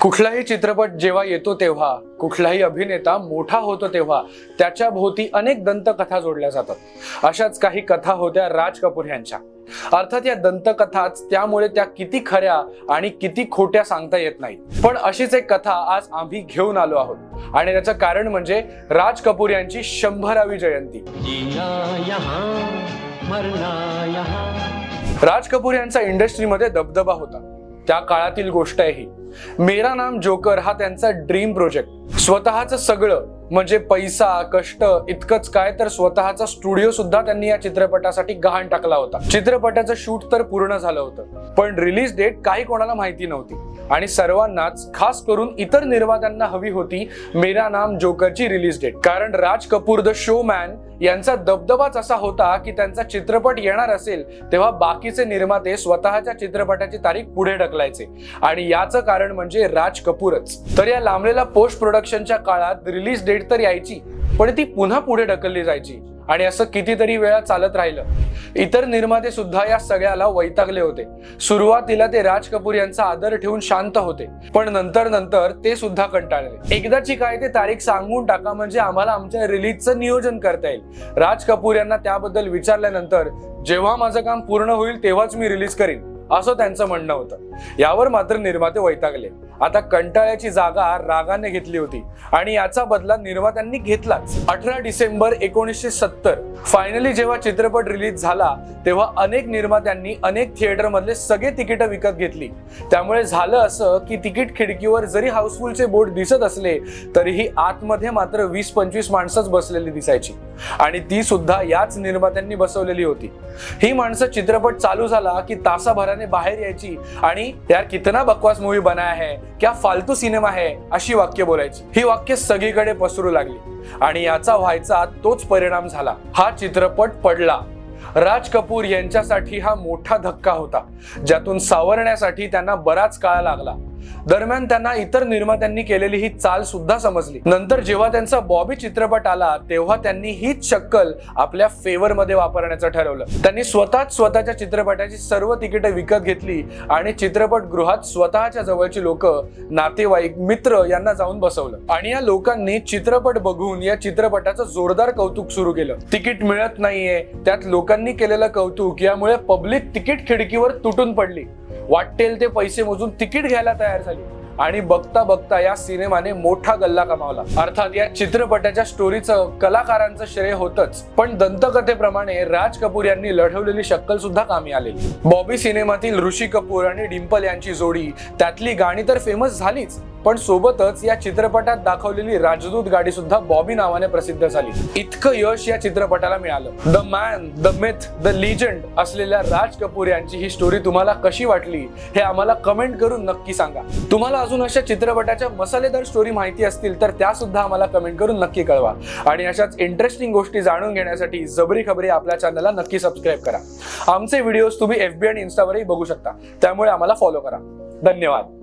कुठलाही चित्रपट जेव्हा येतो तेव्हा कुठलाही अभिनेता मोठा होतो तेव्हा त्याच्या भोवती अनेक दंतकथा जोडल्या जातात. अशाच काही कथा होत्या राज कपूर यांच्या. अर्थात या दंतकथाच त्यामुळे त्या किती खऱ्या आणि किती खोट्या सांगता येत नाही पण अशीच एक कथा आज आम्ही घेऊन आलो आहोत. आणि त्याचं कारण म्हणजे राज कपूर यांची शंभरावी जयंती. राज कपूर यांचा इंडस्ट्रीमध्ये दबदबा होता. त्या काळातील गोष्ट आहे ही. मेरा नाम जोकर हा त्यांचा ड्रीम प्रोजेक्ट. स्वतःच सगळं म्हणजे पैसा कष्ट इतकंच काय तर स्वतःचा स्टुडिओ सुद्धा त्यांनी या चित्रपटासाठी गहाण टाकला होता. चित्रपटाचं शूट तर पूर्ण झालं होतं पण रिलीज डेट काही कोणाला माहिती नव्हती. आणि सर्वांनाच खास करून इतर निर्मात्यांना हवी होती मेरा नाम जोकरची रिलीज डेट. कारण Raj Kapoor the show man यांचा दबदबाच असा होता की त्यांचा चित्रपट येणार असेल तेव्हा बाकीचे निर्माते स्वतःच्या चित्रपटाची तारीख पुढे ढकलायचे. आणि याचं कारण म्हणजे राज कपूरच. तर या लांबलेला पोस्ट प्रोडक्ट प्रोडक्शनच्या काळात रिलीज डेट तर यायची पण ती पुन्हा पुढे ढकलली जायची. आणि असं कितीतरी वेळा चालत राहिलं. इतर निर्माते सुद्धा या सगळ्याला वैतागले होते. सुरुवातीला ते राज कपूर यांचा आदर ठेवून शांत होते पण नंतर नंतर ते सुद्धा कंटाळले. एकदाची काय ते तारीख सांगून टाका म्हणजे आम्हाला आमच्या रिलीजचं नियोजन करता येईल. राज कपूर यांना त्याबद्दल विचारल्यानंतर जेव्हा माझं काम पूर्ण होईल तेव्हाच मी रिलीज करीन. असं त्यांचं म्हणणं होतं. यावर मात्र निर्माते वैतागले. आता कंटाळ्याची जागा रागाने घेतली होती आणि याचा बदला निर्मात्यांनी घेतलाच. अठरा डिसेंबर एकोणीसशे सत्तर फायनली जेव्हा चित्रपट रिलीज झाला तेव्हा अनेक निर्मात्यांनी अनेक थिएटरमधले सगळे तिकीट विकत घेतली. त्यामुळे झालं असं की तिकीट खिडकीवर जरी हाऊसफुलचे बोर्ड दिसत असले तरीही आतमध्ये मात्र वीस पंचवीस माणसंच बसलेली दिसायची. आणि ती सुद्धा याच निर्मात्यांनी बसवलेली होती. ही माणसं चित्रपट चालू झाला की तासाभराने बाहेर यायची आणि यार कितना बकवास मूवी बनाया है क्या फालतू सिनेमा है अशी वाक्य बोलायची. ही वाक्य सगळीकडे पसरू लागली. आणि याचा व्हायचा तोच परिणाम झाला. हा चित्रपट पडला. राज कपूर यांच्यासाठी हा मोठा धक्का होता. ज्यातून सावरण्यासाठी त्यांना बराच काळ लागला. दरम्यान त्यांना इतर निर्मात्यांनी केलेली ही चाल सुद्धा समजली. नंतर जेव्हा त्यांचा बॉबी चित्रपट आला तेव्हा त्यांनी हीच शक्कल आपल्या फेवर मध्ये वापरण्याचं ठरवलं. त्यांनी स्वतःच स्वतःच्या चित्रपटाची सर्व तिकिटे विकत घेतली आणि चित्रपटगृहात स्वतःच्या जवळची लोक नातेवाईक मित्र यांना जाऊन बसवलं. आणि या लोकांनी चित्रपट बघून या चित्रपटाचं जोरदार कौतुक सुरू केलं. तिकीट मिळत नाहीये त्यात लोकांनी केलेलं कौतुक यामुळे पब्लिक तिकीट खिडकीवर तुटून पडली. वाटेल ते पैसे मोजून तिकीट घ्यायला तयार झाली. आणि बघता बघता या सिनेमाने मोठा गल्ला कमावला. अर्थात या चित्रपटाच्या स्टोरीचं कलाकारांचं श्रेय होतच. पण दंतकथेप्रमाणे राज कपूर यांनी लढवलेली शक्कल सुद्धा कामी आलेली. बॉबी सिनेमातील ऋषी कपूर आणि डिम्पल यांची जोडी त्यातली गाणी तर फेमस झालीच. पण सोबतच या चित्रपटात दाखवलेली राजदूत गाडी सुद्धा बॉबी नावाने प्रसिद्ध झाली. इतकं यश या चित्रपटाला मिळालं. The man the myth the legend असलेल्या राज कपूर यांची ही स्टोरी तुम्हाला कशी वाटली हे आम्हाला कमेंट करून नक्की सांगा. तुम्हाला अजून अशा चित्रपटाच्या मसालेदार स्टोरी माहिती असतील तर त्या सुद्धा आम्हाला कमेंट करून नक्की कळवा. आणि अशाच इंटरेस्टिंग गोष्टी जाणून घेण्यासाठी जबरी खबरी आपल्या चॅनलला नक्की सबस्क्राईब करा. आमचे व्हिडिओज तुम्ही एफबी आणि इन्स्टावरही बघू शकता. त्यामुळे आम्हाला फॉलो करा. धन्यवाद.